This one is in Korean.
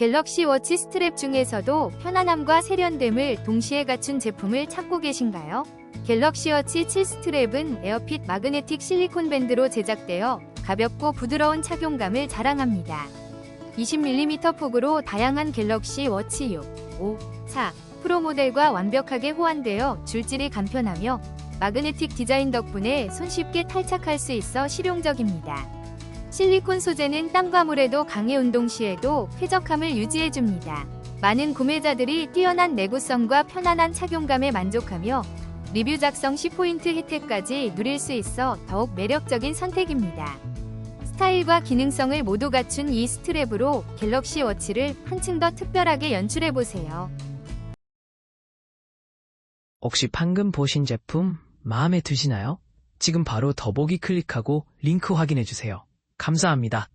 갤럭시 워치 스트랩 중에서도 편안함과 세련됨을 동시에 갖춘 제품을 찾고 계신가요? 갤럭시 워치 7 스트랩은 에어핏 마그네틱 실리콘 밴드로 제작되어 가볍고 부드러운 착용감을 자랑합니다. 20mm 폭으로 다양한 갤럭시 워치 6, 5, 4 프로 모델과 완벽하게 호환되어 줄질이 간편하며 마그네틱 디자인 덕분에 손쉽게 탈착할 수 있어 실용적입니다. 실리콘 소재는 땀과 물에도 강해 운동 시에도 쾌적함을 유지해줍니다. 많은 구매자들이 뛰어난 내구성과 편안한 착용감에 만족하며 리뷰 작성 시 포인트 혜택까지 누릴 수 있어 더욱 매력적인 선택입니다. 스타일과 기능성을 모두 갖춘 이 스트랩으로 갤럭시 워치를 한층 더 특별하게 연출해보세요. 혹시 방금 보신 제품 마음에 드시나요? 지금 바로 더보기 클릭하고 링크 확인해 주세요. 감사합니다.